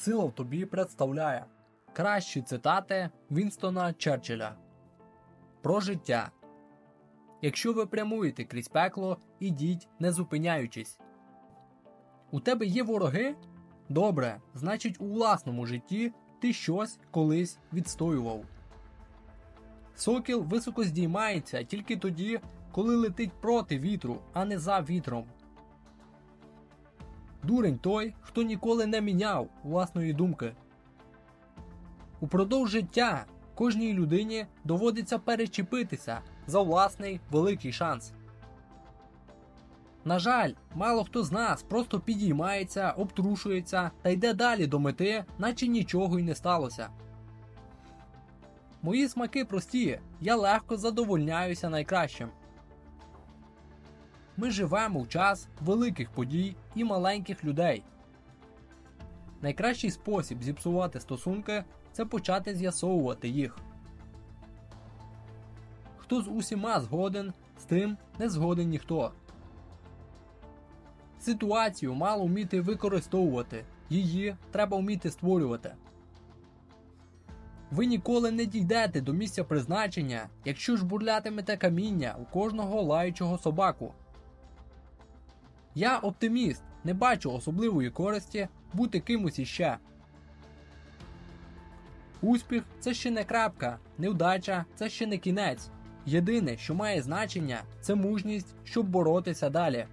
Сила в тобі представляє кращі цитати Вінстона Черчилля про життя. Якщо ви прямуєте крізь пекло, ідіть, не зупиняючись. У тебе є вороги? Добре, значить, у власному житті ти щось колись відстоював. Сокіл високо здіймається тільки тоді, коли летить проти вітру, а не за вітром. Дурень той, хто ніколи не міняв власної думки. Упродовж життя кожній людині доводиться перечепитися за власний великий шанс. На жаль, мало хто з нас просто підіймається, обтрушується та йде далі до мети, наче нічого й не сталося. Мої смаки прості, я легко задовольняюся найкращим. Ми живемо в час великих подій і маленьких людей. Найкращий спосіб зіпсувати стосунки це почати з'ясовувати їх. Хто з усіма згоден, з тим не згоден ніхто. Ситуацію мало вміти використовувати, її треба вміти створювати. Ви ніколи не дійдете до місця призначення, якщо ж бурлятимете каміння у кожного лаючого собаку. Я оптиміст, не бачу особливої користі бути кимось іще. Успіх це ще не крапка, невдача це ще не кінець. Єдине, що має значення, це мужність, щоб боротися далі.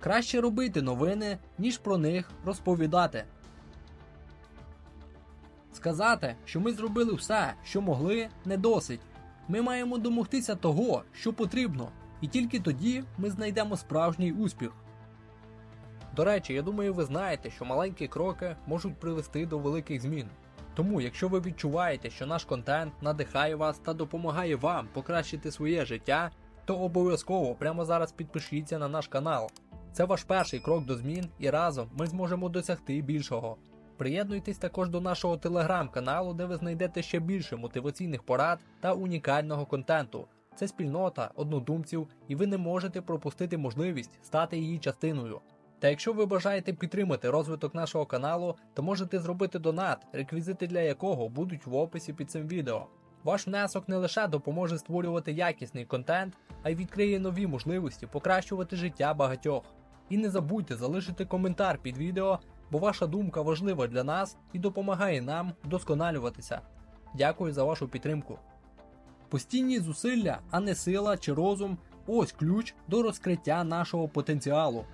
Краще робити новини, ніж про них розповідати. Сказати, що ми зробили все, що могли, не досить. Ми маємо домогтися того, що потрібно, і тільки тоді ми знайдемо справжній успіх. До речі, я думаю, ви знаєте, що маленькі кроки можуть привести до великих змін. Тому, якщо ви відчуваєте, що наш контент надихає вас та допомагає вам покращити своє життя, то обов'язково прямо зараз підпишіться на наш канал. Це ваш перший крок до змін, і разом ми зможемо досягти більшого. Приєднуйтесь також до нашого телеграм-каналу, де ви знайдете ще більше мотиваційних порад та унікального контенту. Це спільнота однодумців, і ви не можете пропустити можливість стати її частиною. Та якщо ви бажаєте підтримати розвиток нашого каналу, то можете зробити донат, реквізити для якого будуть в описі під цим відео. Ваш внесок не лише допоможе створювати якісний контент, а й відкриє нові можливості покращувати життя багатьох. І не забудьте залишити коментар під відео, бо ваша думка важлива для нас і допомагає нам вдосконалюватися. Дякую за вашу підтримку. Постійні зусилля, а не сила чи розум ось ключ до розкриття нашого потенціалу.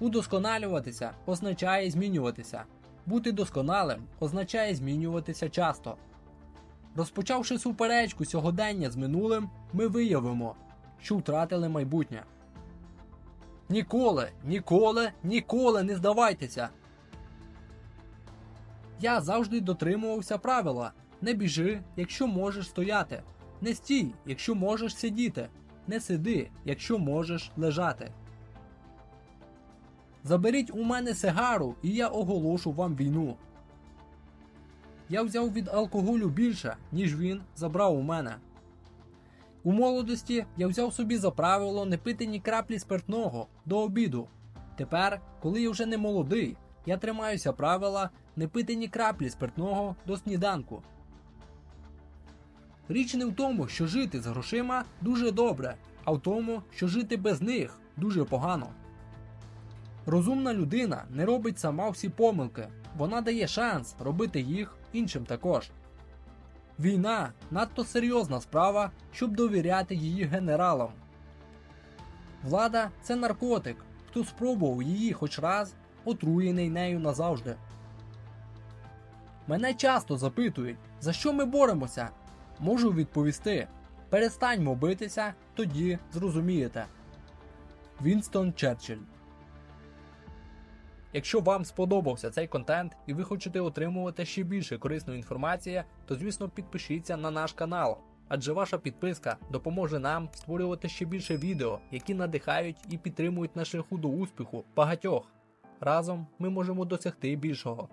Удосконалюватися означає змінюватися. Бути досконалим означає змінюватися часто. Розпочавши суперечку сьогодення з минулим, ми виявимо, що втратили майбутнє. Ніколи, ніколи, ніколи не здавайтеся. Я завжди дотримувався правила: не біжи, якщо можеш стояти, не стій, якщо можеш сидіти, не сиди, якщо можеш лежати. Заберіть у мене сигару, і я оголошу вам війну. Я взяв від алкоголю більше, ніж він забрав у мене. У молодості я взяв собі за правило не пити ні краплі спиртного до обіду. Тепер, коли я вже не молодий, я тримаюся правила не пити ні краплі спиртного до сніданку. Річ не в тому, що жити з грошима дуже добре, а в тому, що жити без них дуже погано. Розумна людина не робить сама всі помилки, вона дає шанс робити їх іншим також. Війна надто серйозна справа, щоб довіряти її генералам. Влада це наркотик. Хто спробував її хоч раз, отруєний нею назавжди. Мене часто запитують, за що ми боремося. Можу відповісти: перестаньмо битися, тоді зрозумієте. Вінстон Черчилль Якщо вам сподобався цей контент і ви хочете отримувати ще більше корисної інформації, то звісно підпишіться на наш канал, адже ваша підписка допоможе нам створювати ще більше відео, які надихають і підтримують на шляху до успіху багатьох. Разом ми можемо досягти більшого.